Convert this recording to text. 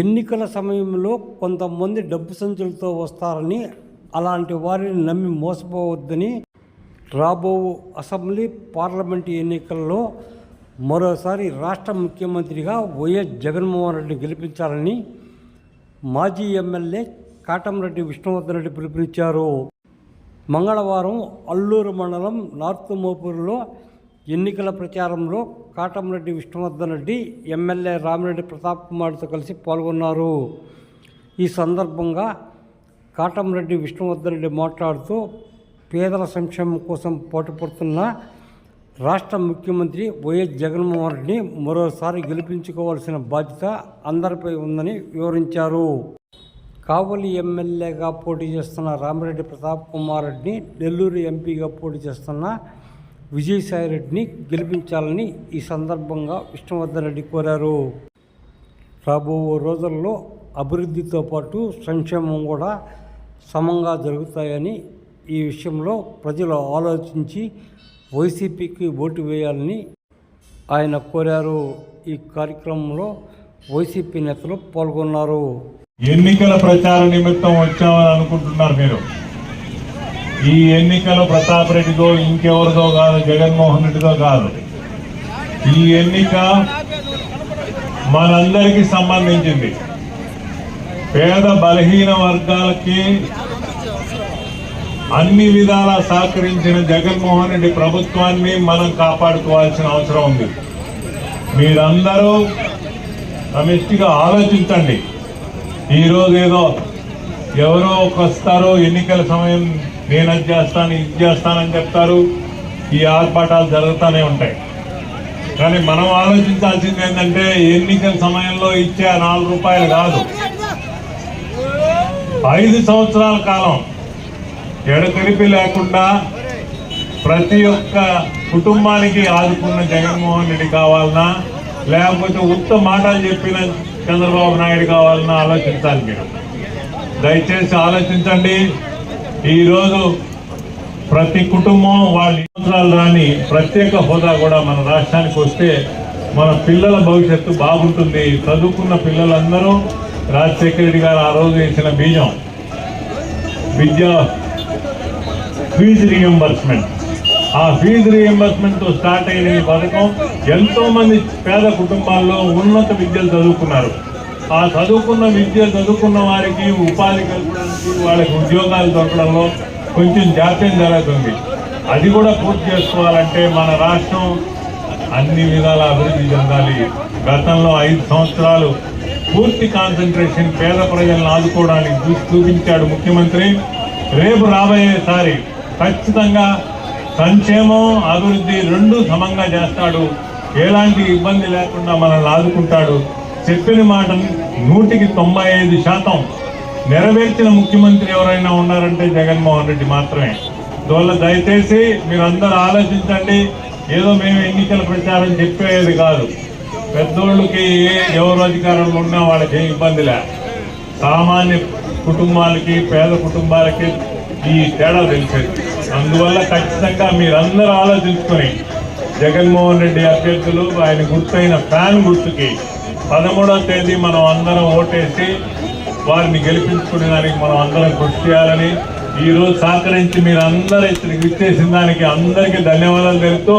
ఎన్నికల సమయంలో కొంతమంది డబ్బు సంచులతో వస్తారని అలాంటి వారిని నమ్మి మోసపోవద్దని రాబో అసెంబ్లీ పార్లమెంటు ఎన్నికల్లో మరోసారి రాష్ట్ర ముఖ్యమంత్రిగా వైఎస్ జగన్మోహన్ రెడ్డి గెలిపించాలని మాజీ ఎమ్మెల్యే కాటంరెడ్డి విష్ణువర్ధన్ రెడ్డి పిలుపునిచ్చారు. మంగళవారం అల్లూరు మండలం నార్త్ మోపూరులో ఎన్నికల ప్రచారంలో కాటంరెడ్డి విష్ణువర్ధన్ రెడ్డి ఎమ్మెల్యే రామిరెడ్డి ప్రతాప్ కుమార్తో కలిసి పాల్గొన్నారు. ఈ సందర్భంగా కాటంరెడ్డి విష్ణువర్ధన్ రెడ్డి మాట్లాడుతూ పేదల సంక్షేమం కోసం పోటీపడుతున్న రాష్ట్ర ముఖ్యమంత్రి వైఎస్ జగన్మోహన్ రెడ్డిని మరోసారి గెలిపించుకోవాల్సిన బాధ్యత అందరిపై ఉందని వివరించారు. కావలి ఎమ్మెల్యేగా పోటీ చేస్తున్న రామిరెడ్డి ప్రతాప్ కుమార్ రెడ్డిని నెల్లూరు ఎంపీగా పోటీ చేస్తున్న విజయసాయి రెడ్డిని గెలిపించాలని ఈ సందర్భంగా విష్ణువర్ధన్ రెడ్డి కోరారు. రాబో రోజుల్లో అభివృద్ధితో పాటు సంక్షేమం కూడా సమంగా జరుగుతాయని ఈ విషయంలో ప్రజలు ఆలోచించి వైసీపీకి ఓటు వేయాలని ఆయన కోరారు. ఈ కార్యక్రమంలో వైసీపీ నేతలు పాల్గొన్నారు. ఎన్నికల ప్రచార నిమిత్తం వచ్చామని అనుకుంటున్నారు మీరు. ఈ ఎన్నికలు ప్రతాప్ రెడ్డితో ఇంకెవరిదో కాదు జగన్మోహన్ రెడ్డితో కాదు. ఈ ఎన్నిక మనందరికీ సంబంధించింది. పేద బలహీన వర్గాలకి అన్ని విధాలా సహకరించిన జగన్మోహన్ రెడ్డి ప్రభుత్వాన్ని మనం కాపాడుకోవాల్సిన అవసరం ఉంది. మీరందరూ సమిష్టిగా ఆలోచించండి. ఈరోజు ఏదో ఎవరో ఒక వస్తారో ఎన్నికల సమయం నేను అది చేస్తాను ఇది చేస్తానని చెప్తారు. ఈ ఆర్పాటాలు జరుగుతూనే ఉంటాయి. కానీ మనం ఆలోచించాల్సింది ఏంటంటే ఎన్నికల సమయంలో ఇచ్చే నాలుగు రూపాయలు కాదు. ఐదు సంవత్సరాల కాలం ఎడతెరిపి లేకుండా ప్రతి ఒక్క కుటుంబానికి ఆదుకున్న జగన్మోహన్ రెడ్డి కావాలన్నా లేకపోతే ఉత్త మాటలు చెప్పిన చంద్రబాబు నాయుడు కావాలన్నా ఆలోచించాలి మీరు. దయచేసి ఆలోచించండి. ఈరోజు ప్రతి కుటుంబం వాళ్ళ సంవత్సరాలు రాని ప్రత్యేక హోదా కూడా మన రాష్ట్రానికి వస్తే మన పిల్లల భవిష్యత్తు బాగుంటుంది. చదువుకున్న పిల్లలందరూ రాజశేఖర రెడ్డి గారు ఆ రోజు వేసిన బీజం. విద్యా ఫీజు రియంబర్స్మెంట్ ఆ ఫీజు రియంబర్స్మెంట్తో స్టార్ట్ అయిన ఈ పథకం ఎంతో మంది పేద కుటుంబాల్లో ఉన్నత విద్యలు చదువుకున్నారు. ఆ చదువుకున్న విద్య చదువుకున్న వారికి ఉపాధి కల్పడానికి వాళ్ళకి ఉద్యోగాలు దొరకడంలో కొంచెం జాప్యం జరుగుతుంది. అది కూడా పూర్తి చేసుకోవాలంటే మన రాష్ట్రం అన్ని విధాల అభివృద్ధి చెందాలి. గతంలో ఐదు సంవత్సరాలు పూర్తి కాన్సన్ట్రేషన్ పేద ప్రజలను ఆదుకోవడానికి చూసి చూపించాడు ముఖ్యమంత్రి. రేపు రాబోయేసారి ఖచ్చితంగా సంక్షేమం అభివృద్ధి రెండు సమంగా చేస్తాడు. ఎలాంటి ఇబ్బంది లేకుండా మనల్ని ఆదుకుంటాడు. చెప్పిన మాట నూటికి తొంభై ఐదు శాతం నెరవేర్చిన ముఖ్యమంత్రి ఎవరైనా ఉన్నారంటే జగన్మోహన్ రెడ్డి మాత్రమే. అందువల్ల దయచేసి మీరందరూ ఆలోచించండి. ఏదో మేము ఎన్నికల ప్రచారం చెప్పేది కాదు. పెద్దోళ్ళకి ఏ ఎవరు అధికారంలో ఉన్నా వాళ్ళకి ఏం ఇబ్బంది లే. సామాన్య కుటుంబాలకి పేద కుటుంబాలకి ఈ తేడా తెలిసేది. అందువల్ల ఖచ్చితంగా మీరందరూ ఆలోచించుకొని జగన్మోహన్ రెడ్డి అభ్యర్థులు ఆయన గుర్తైన ఫ్యాన్ గుర్తుకి పదమూడవ తేదీ మనం అందరం ఓటేసి వారిని గెలిపించుకునే దానికి మనం అందరం కృషి చేయాలని ఈ రోజు సహకరించి మీరు అందరూ ఇక్కడికి దానికి అందరికీ ధన్యవాదాలు తెలుపుతూ